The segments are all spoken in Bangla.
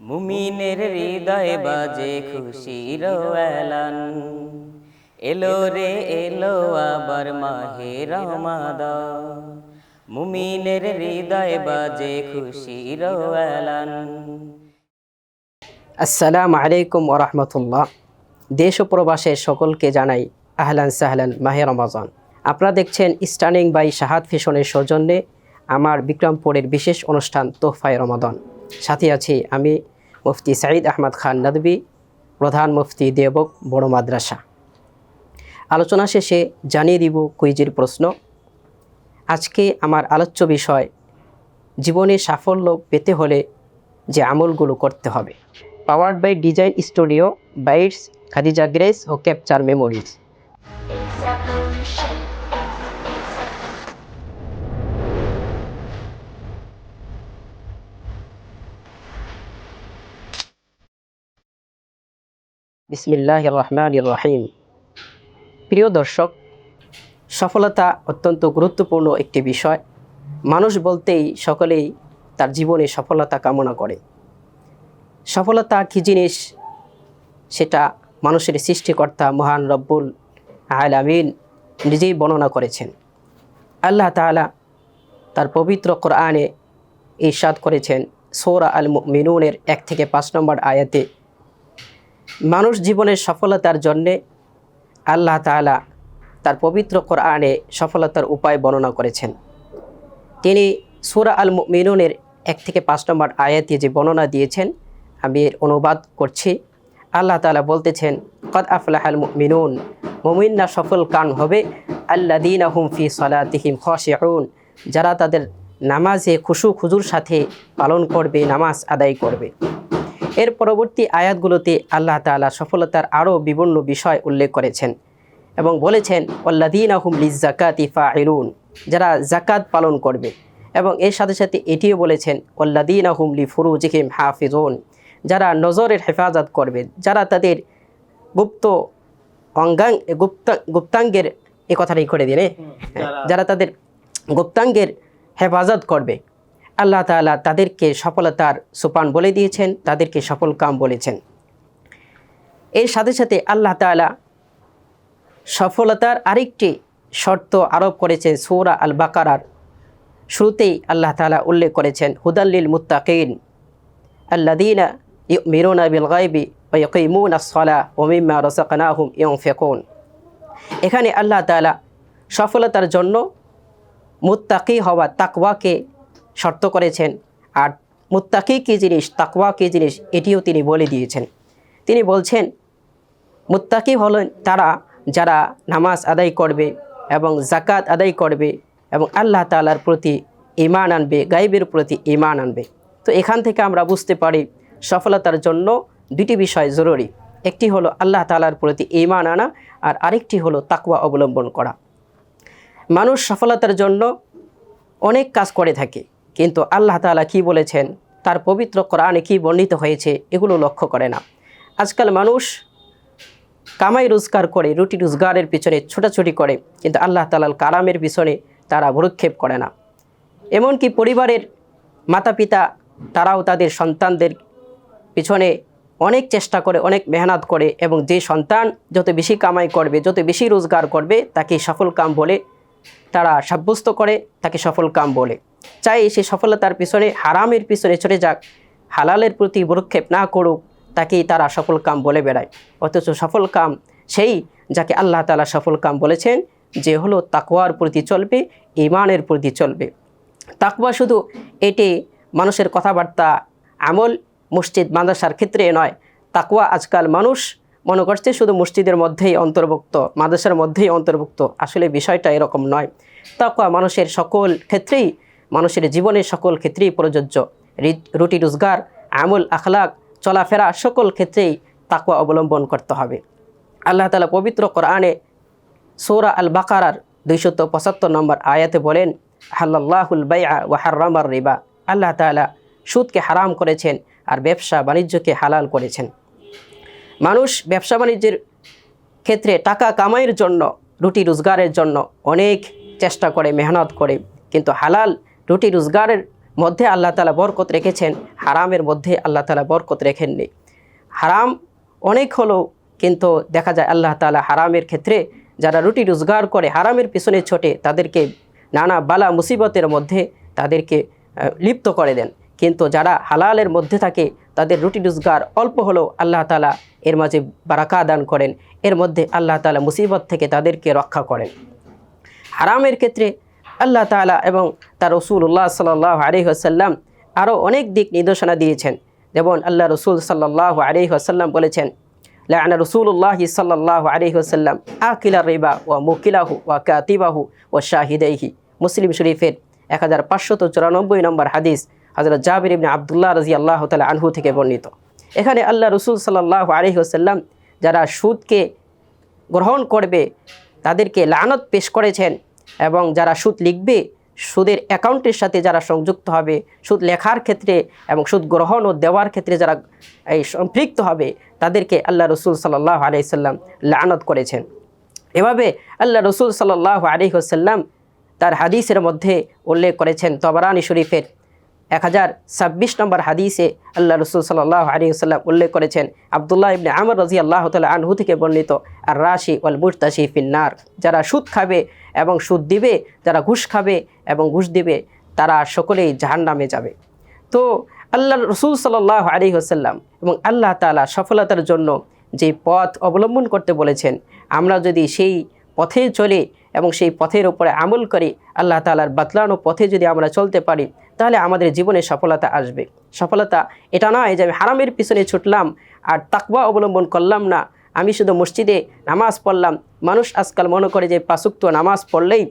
মুমিনের হৃদয় বাজে খুশির এলান এলো রে, এলো আবার মাহে রমাদান। মুমিনের হৃদয় বাজে খুশির এলান আসসালামু আলাইকুম ওরহমতুল্লাহ দেশ ও প্রবাসের সকলকে জানাই আহলান সাহলান মাহে রমাজান। আপনারা দেখছেন স্টার্নিং বাই শাহাদ ফিশনের সৌজন্যে আমার বিক্রমপুরের বিশেষ অনুষ্ঠান তোহফায় রমাদান। সাথে আছি আমি মুফতি সাঈদ আহমদ খান নদবী, প্রধান মুফতি দেবক, বড় মাদ্রাসা। আলোচনা শেষে জানিয়ে দিব কুইজের প্রশ্ন। আজকে আমার আলোচ্য বিষয়, জীবনে সাফল্য পেতে হলে যে আমলগুলো করতে হবে। Powered by design studio bytes Khadija Grace O capture memories বিসমিল্লাহ রহমান রহিম প্রিয় দর্শক, সফলতা অত্যন্ত গুরুত্বপূর্ণ একটি বিষয়। মানুষ বলতেই সকলেই তার জীবনে সফলতা কামনা করে। সফলতা কী জিনিস? সেটা মানুষের সৃষ্টিকর্তা মহান রব্বুল আলামিন নিজেই বর্ণনা করেছেন। আল্লাহ তাআলা তার পবিত্র কোরআনে ইরশাদ করেছেন, সৌরা আল মিনুনের এক থেকে পাঁচ নম্বর আয়াতে মানুষ জীবনের সফলতার জন্যে আল্লাহ তাআলা তার পবিত্র কোরআনে সফলতার উপায় বর্ণনা করেছেন। তিনি সুরা আল মিনুনের এক থেকে পাঁচ নম্বর আয়াতে যে বর্ণনা দিয়েছেন, আমি এর অনুবাদ করছি। আল্লাহ তাআলা বলতেছেন, কদ আফলাহ আল মিনুন মুমিন্না সফল কান হবে আল্লাদিন আহুম ফি সলাতিহিম খশিউন, যারা তাদের নামাজে খুশু খুজুর সাথে পালন করবে, নামাজ আদায় করবে। এর পরবর্তী আয়াতগুলোতে আল্লাহ তাআলা সফলতার আরও বিভিন্ন বিষয় উল্লেখ করেছেন এবং বলেছেন ওল্লাদিন আহুম লিজাকাত ইফা ইলুন যারা জাকাত পালন করবে। এবং এর সাথে সাথে এটিও বলেছেন ওল্লাদিন আহুম লি ফুরুজিহিম হাফিজুন যারা নজরের হেফাজত করবে যারা তাদের গুপ্ত অঙ্গাং গুপ্তা গুপ্তাঙ্গের এ কথাটাই করে দিলে যারা তাদের গুপ্তাঙ্গের হেফাজত করবে। আল্লাহ তাআলা তাদেরকে সফলতার সোপান বলে দিয়েছেন, তাদেরকে সফল কাম বলেছেন। এর সাথে সাথে আল্লাহ তাআলা সফলতার আরেকটি শর্ত আরোপ করেছেন সৌরা আল বাকারার শুরুতেই আল্লাহ তাআলা উল্লেখ করেছেন হুদাল্লিল মুত্তাকিন আল্লাদিনা মিরুনা বিল গাইবি ওয়কিমুন ইয়ং ফেকুন এখানে আল্লাহ তাআলা সফলতার জন্য মুত্তাকি হওয়া তাকওয়াকে শর্ত করেছেন। আর মুত্তাকি কী জিনিস, তাকওয়া কী জিনিস, এটিও তিনি বলে দিয়েছেন। তিনি বলছেন, মুত্তাকি হলেন তারা যারা নামাজ আদায় করবে এবং জাকাত আদায় করবে এবং আল্লাহ তালার প্রতি ইমান আনবে গাইবের প্রতি ইমান আনবে। তো এখান থেকে আমরা বুঝতে পারি সফলতার জন্য দুটি বিষয় জরুরি। একটি হলো আল্লাহ তালার প্রতি ইমান আনা আর আরেকটি হলো তাকওয়া অবলম্বন করা। মানুষ সফলতার জন্য অনেক কাজ করে থাকে। কিন্তু আল্লাহ তালা কি বলেছেন? তার পবিত্র কোরআনে কি বর্ণিত হয়েছে? এগুলো লক্ষ্য করে না। আজকাল মানুষ কামাই রোজগার করে, রুটি রোজগারের পিছনে ছোটাছুটি করে, কিন্তু আল্লাহ তালাল কারামের পিছনে তারা ভরক্ষেপ করে না। এমনকি পরিবারের মাতা পিতা তারাও তাদের সন্তানদের পিছনে অনেক চেষ্টা করে, অনেক মেহনত করে এবং যে সন্তান যত বেশি কামাই করবে, যত বেশি রোজগার করবে, তাকে সফল কাম বলে তারা সাব্যস্ত করে, তাকে সফল কাম বলে। চাই সে সফলতার পিছনে, হারামের পিছনে ছড়ে যাক। হালালের প্রতি ভরক্ষেপ না করুক, তাকেই তারা সফল কাম বলে বেড়ায়। অথচ সফল কাম সেই যাকে আল্লাহ তালা সফল কাম বলেছেন যে হলো তাকওয়ার প্রতি চলবে ইমানের প্রতি চলবে। তাকওয়া শুধু এটি মানুষের কথাবার্তা, আমল, মসজিদ, মাদ্রাসার ক্ষেত্রে নয়। তাকওয়া আজকাল মানুষ মনে করছে শুধু মসজিদের মধ্যেই অন্তর্ভুক্ত, মাদ্রাসার মধ্যেই অন্তর্ভুক্ত। আসলে বিষয়টা এরকম নয়। তাকওয়া মানুষের সকল ক্ষেত্রেই মানুষের জীবনের সকল ক্ষেত্রেই প্রযোজ্য। রুটি রোজগার, আমল, আখলাক, চলাফেরা সকল ক্ষেত্রেই তাকওয়া অবলম্বন করতে হবে। আল্লাহ তালা পবিত্র কোরআনে সৌরা আল বাকারার দুইশত পঁচাত্তর নম্বর আয়াতে বলেন হাল্লাহুল বাইআ ওয়া হার্রামার রিবা। আল্লাহ তাআলা সুদকে হারাম করেছেন আর ব্যবসা বাণিজ্যকে হালাল করেছেন। মানুষ ব্যবসা বাণিজ্যের ক্ষেত্রে টাকা কামাইয়ের জন্য, রুটি রোজগারের জন্য অনেক চেষ্টা করে, মেহনত করে, কিন্তু হালাল রুটি রোজগারের মধ্যে আল্লাহ তালা বরকত রেখেছেন, হারামের মধ্যে আল্লাহ তালা বরকত রেখেননি। হারাম অনেক হলো, কিন্তু দেখা যায় আল্লাহ তালা হারামের ক্ষেত্রে যারা রুটি রোজগার করে, হারামের পিছনে ছোটে, তাদেরকে নানা বালা মুসিবতের মধ্যে তাদেরকে লিপ্ত করে দেন। কিন্তু যারা হালালের মধ্যে থাকে, তাদের রুটি রোজগার অল্প হলেও আল্লাহ তালা এর মাঝে বারাকা দান করেন। এর মধ্যে আল্লাহ তালা মুসিবত থেকে তাদেরকে রক্ষা করেন। হারামের ক্ষেত্রে আল্লাহ তাআলা এবং তার রসুল্লাহ সাল্লাহ আলহিহাসাল্লাম আরও অনেক দিক নির্দেশনা দিয়েছেন। যেমন আল্লাহ রসুল সাল্লাহ আলহিহাসাল্লাম বলেছেন লানা রসুল্লাহি সাল্লাহ আলহিহাসাল্লাম আকিলা রিবা ওয়া মুকিলাহু ওয়া কাতিবাহু ও শাহিদাইহি। মুসলিম শরীফের এক হাজার পাঁচশত চুরানব্বই নম্বর হাদিস হজরত জাবির ইবনে আবদুল্লাহ রাজি আল্লাহ তালা আনহু থেকে বর্ণিত। এখানে আল্লাহ রসুল সাল্লাহ আলহিহাসাল্লাম যারা সুদকে গ্রহণ করবে, তাদেরকে লানত পেশ করেছেন এবং যারা সুদ লিখবে, সুদের অ্যাকাউন্টের সাথে যারা সংযুক্ত হবে, সুদ লেখার ক্ষেত্রে এবং সুদ গ্রহণ ও দেওয়ার ক্ষেত্রে যারা, এই সম্পৃক্ত হবে, তাদেরকে আল্লাহ রসুল সাল্লাহ আলাইসাল্লাম লানত করেছেন। এভাবে আল্লাহ রসুল সাল্লাহ আলহিহসাল্লাম তার হাদিসের মধ্যে উল্লেখ করেছেন তবরানি শরীফের এক হাজার ছাব্বিশ নম্বর হাদিসে আল্লাহ রসুল সাল্লাহ আলী সাল্লাম উল্লেখ করেছেন, আবদুল্লাহ ইবনে আমর রাজি আল্লাহ তালা আনহু থেকে বর্ণিত আর রাশি ওয়াল মুরতাশি ফিন্নার যারা সুদ খাবে এবং সুদ দিবে, যারা ঘুষ খাবে এবং ঘুষ দিবে, তারা সকলেই জাহান নামে যাবে। তো আল্লাহ রসুল সাল্লাহ আলী হোসাল্লাম এবং আল্লাহ তালা সফলতার জন্য যে পথ অবলম্বন করতে বলেছেন, আমরা যদি সেই পথে চলে এবং সেই পথের উপরে আমল করি, আল্লাহ তালার বাতলানো পথে যদি আমরা চলতে পারি তাহলে আমাদের জীবনে সফলতা আসবে। সফলতা এটা নয় যে আমি হারামের পিছনে ছুটলাম আর তাকবা অবলম্বন করলাম না। আমি শুধু মসজিদে নামাজ পড়লাম। মানুষ আজকাল মনে করে যে পাশুক্ত নামাজ পড়লেই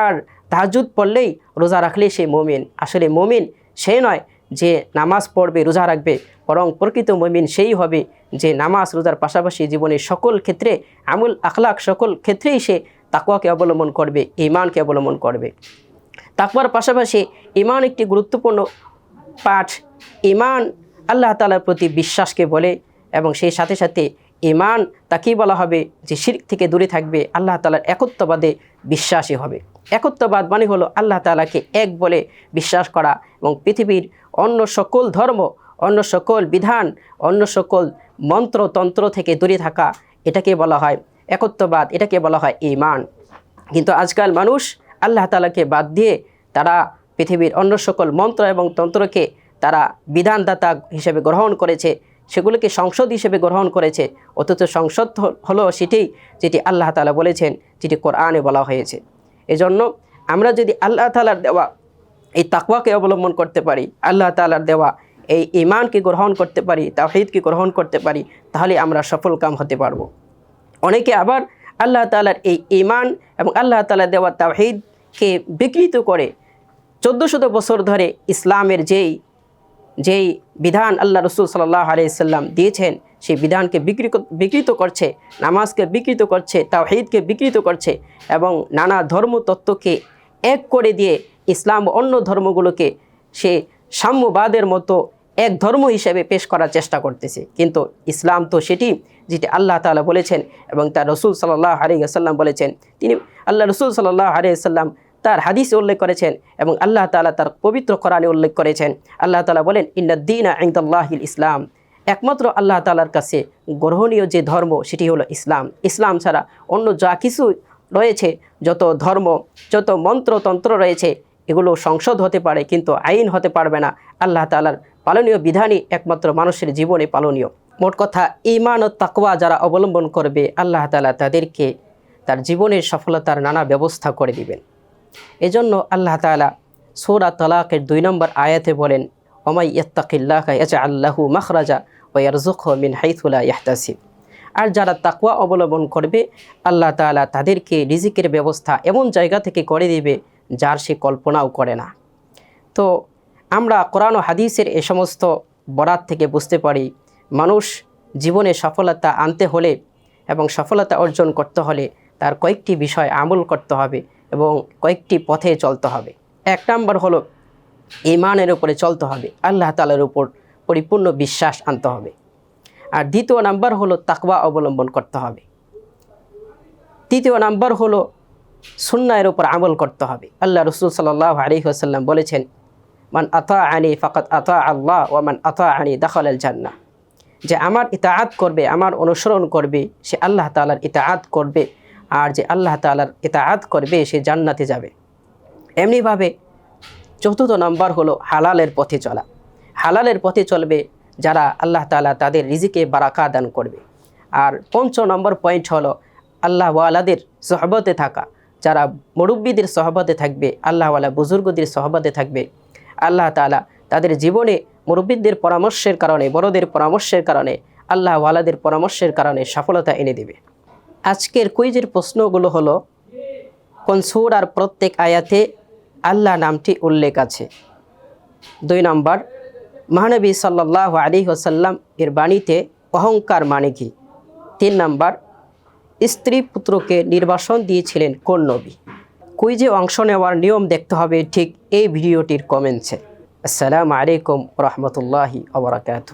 আর তাহাজুদ পড়লেই রোজা রাখলেই সে মমিন। আসলে মমিন সে নয় যে নামাজ পড়বে, রোজা রাখবে। বরং প্রকৃত মমিন সেই হবে যে নামাজ রোজার পাশাপাশি জীবনের সকল ক্ষেত্রে আমুল আখলাক সকল ক্ষেত্রেই সে তাকুয়াকে অবলম্বন করবে ইমানকে অবলম্বন করবে। তাকওয়ার পাশাপাশি ইমান একটি গুরুত্বপূর্ণ পাঠ। ইমান আল্লাহ তালার প্রতি বিশ্বাসকে বলে এবং সেই সাথে সাথে ইমান তাকেই বলা হবে যে শিরক থেকে দূরে থাকবে, আল্লাহ তালার একত্ববাদে বিশ্বাসী হবে। একত্ববাদ মানে হলো আল্লাহ তালাকে এক বলে বিশ্বাস করা এবং পৃথিবীর অন্য সকল ধর্ম, অন্য সকল বিধান, অন্য সকল মন্ত্রতন্ত্র থেকে দূরে থাকা, এটাকে বলা হয় একত্ববাদ, এটাকে বলা হয় ইমান কিন্তু আজকাল মানুষ আল্লাহ তালাকে বাদ দিয়ে তারা পৃথিবীর অন্য সকল মন্ত্র এবং তন্ত্রকে তারা বিধানদাতা হিসেবে গ্রহণ করেছে, সেগুলোকে সংসদ হিসেবে গ্রহণ করেছে। অথচ সংসদ হলো সেটি যেটি আল্লাহ তালা বলেছেন, যেটি কোরআনে বলা হয়েছে। এজন্য আমরা যদি আল্লাহ তালার দেওয়া এই তাকওয়াকে অবলম্বন করতে পারি, আল্লাহ তালার দেওয়া এই ইমানকে গ্রহণ করতে পারি তাহিদকে গ্রহণ করতে পারি, তাহলে আমরা সফল কাম হতে পারব। অনেকে আবার আল্লাহ তালার এই ইমান এবং আল্লাহ তালা দেওয়া তাহিদকে বিকৃত করে চোদ্দ শত বছর ধরে ইসলামের যেই যেই বিধান আল্লাহ রসুল সাল্লাহ আলাইসাল্লাম দিয়েছেন, সেই বিধানকে বিকৃত বিকৃত করছে, নামাজকে বিকৃত করছে, তাওহিদকে বিকৃত করছে এবং নানা ধর্ম তত্ত্বকে এক করে দিয়ে ইসলাম অন্য ধর্মগুলোকে সে সাম্যবাদের মতো এক ধর্ম হিসেবে পেশ করার চেষ্টা করতেছে। কিন্তু ইসলাম তো সেটি যেটি আল্লাহ তাআলা বলেছেন এবং তার রসুল সাল্লাহ আলিয়াল্লাম বলেছেন। তিনি আল্লাহ রসুল সাল্লাহ আলিয়াল্লাম তার হাদিসে উল্লেখ করেছেন এবং আল্লাহ তাআলা তার পবিত্র কোরআনে উল্লেখ করেছেন। আল্লাহ তালা বলেন ইন্নাদ্দিন আইন্দাল্লাহিল ইসলাম। একমাত্র আল্লাহ তালার কাছে গ্রহণীয় যে ধর্ম, সেটি হলো ইসলাম। ইসলাম ছাড়া অন্য যা কিছু রয়েছে, যত ধর্ম, যত মন্ত্রতন্ত্র রয়েছে, এগুলো সংসদ হতে পারে, কিন্তু আইন হতে পারবে না। আল্লাহ তালার পালনীয় বিধানই একমাত্র মানুষের জীবনে পালনীয়। মোট কথা ইমান ও তাকওয়া যারা অবলম্বন করবে, আল্লাহ তালা তাদেরকে তার জীবনের সফলতার নানা ব্যবস্থা করে দিবেন। এজন্য আল্লাহ তালা সূরা তালাকের দুই নম্বর আয়াতে বলেন, ওমাই ইয়াত্তাকিল্লাহ আল্লাহু মাখরাজা ও ইয়ারজুকহু মিন হাইথুলা আর যারা তাকওয়া অবলম্বন করবে, আল্লাহ তাআলা তাদেরকে রিজিকের ব্যবস্থা এমন জায়গা থেকে করে দিবে যার সে কল্পনাও করে না। তো আমরা কোরআন ও হাদিসের এ সমস্ত বরাত থেকে বুঝতে পারি, মানুষ জীবনে সফলতা আনতে হলে এবং সফলতা অর্জন করতে হলে তার কয়েকটি বিষয় আমল করতে হবে। এবং কয়েকটি পথে চলতে হবে। এক নম্বর হলো ইমানের উপরে চলতে হবে। আল্লাহ তালার উপর পরিপূর্ণ বিশ্বাস আনতে হবে। আর দ্বিতীয় নাম্বার হলো তাকওয়া অবলম্বন করতে হবে। তৃতীয় নাম্বার হলো সুন্নায়ের উপর আমল করতে হবে। আল্লাহ রসুল সাল্লাহ আলী আসাল্লাম বলেছেন, মান আতা আনি ফাকাত আতা আল্লাহ ও মান আতা আনি দাখল আল জান্না যে আমার ইতাআত করবে, আমার অনুসরণ করবে, সে আল্লাহ তালার ইতাআত করবে। আর যে আল্লাহ তালার ইতাআত করবে, সে জান্নাতে যাবে। এমনিভাবে চতুর্থ নম্বর হলো হালালের পথে চলা। হালালের পথে চলবে যারা আল্লাহ তালা তাদের রিজিকে বারাকা দান করবে। আর পঞ্চ নম্বর পয়েন্ট হলো আল্লাহওয়ালাদের সহবতে থাকা। যারা মুরব্বীদের সহবতে থাকবে আল্লাহওয়ালা বুজুর্গদের সহবতে থাকবে, আল্লাহ তালা তাদের জীবনে মুরব্বীদের পরামর্শের কারণে, বড়দের পরামর্শের কারণে আল্লাহওয়ালাদের পরামর্শের কারণে সফলতা এনে দেবে। আজকের কুইজের প্রশ্নগুলো হলো, কোন সুর আর প্রত্যেক আয়াতে আল্লাহ নামটি উল্লেখ আছে? দুই নম্বর, মহানবী সাল্লাহ আলী ওসাল্লাম এর বাণীতে অহংকার মানে কি? তিন নম্বর, স্ত্রী পুত্রকে নির্বাসন দিয়েছিলেন কোন নবী? কুইজে অংশ নেওয়ার নিয়ম দেখতে হবে ঠিক এই ভিডিওটির কমেন্টসে আসসালামু আলাইকুম রহমতুল্লাহি আবরাকাতু